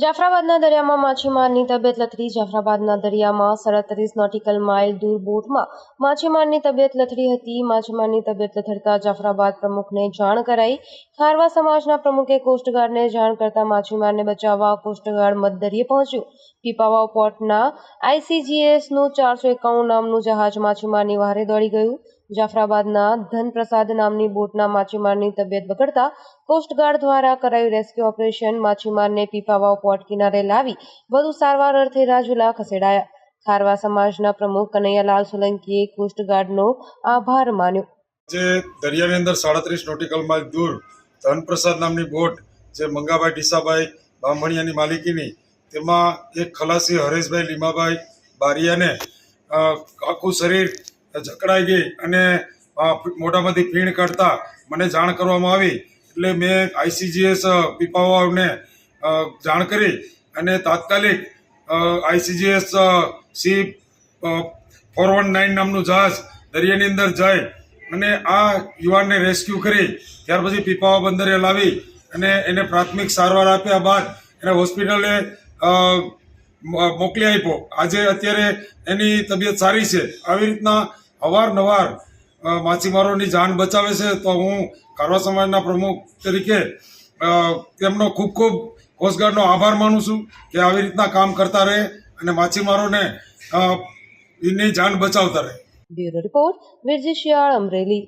જાફરાબાદના દરિયામાં માછીમારની તબિયત લથડી. જાફરાબાદના દરિયામાં સડત્રીસ નોટિકલ માઇલ દૂર બોટમાં માછીમારની તબિયત લથડી હતી. માછીમારની તબિયત લથડતા જાફરાબાદ પ્રમુખને જાણ કરાઈ. ખારવા સમાજના પ્રમુખે કોસ્ટગાર્ડને જાણ કરતા માછીમારને બચાવવા કોસ્ટગાર્ડ મધદરિયે પહોંચ્યું. પીપાવાવ પોર્ટના આઈસીજીએસનું ચારસો એકાણું નામનું જહાજ માછીમારની વહારે દોડી ગયું. જાફરાબાદના ધનપ્રસાદ નામની બોટના માછીમારની તબિયત બગડતા કોસ્ટગાર્ડ દ્વારા કરાયું રેસ્ક્યુ ઓપરેશન. માછીમારને પીપાવાવ પોર્ટ કિનારે લાવી વધુ સારવાર અર્થે રાજુલા ખસેડાયા. ખારવા સમાજના પ્રમુખ કનૈયાલાલ સોલંકીએ કોસ્ટગાર્ડનો આભાર માન્યો. જે દરિયાની અંદર સાડત્રીસ નોટિકલ માઇલ દૂર ધનપ્રસાદ નામની બોટ જે મંગાભાઈ ડીસાભાઈ બામણિયાની માલિકીની, તેમાં એક ખલાસી હરેશભાઈ લીમાભાઈ બારિયાને આખું શરીર જકડાઈ ગઈ અને મોઢામાંથી ફીણ કાઢતા મને જાણ કરવામાં આવી. એટલે મેં આઈસીજીએસ પીપાવાને જાણ કરી અને તાત્કાલિક ICGS C four one nine નામનું જહાજ દરિયાની અંદર જાય અને આ યુવાનને રેસ્ક્યુ કરી. ત્યાર પછી પીપાવા બંદરે લાવી અને એને પ્રાથમિક સારવાર આપ્યા બાદ એને હોસ્પિટલે મોકલી આપ્યો. આજે અત્યારે એની તબિયત સારી છે. આવી રીતના અવારનવાર માછીમારોની જાન બચાવે છે, તો હું કારવા સમાજના પ્રમુખ તરીકે તેમનો ખૂબ ખૂબ કોસ્ટગાર્ડનો આભાર માનું છું કે આવી રીતના કામ કરતા રહે અને માછીમારોને એની જાન બચાવતા રહે. Bureau report, Virji Shiyal, Amreli.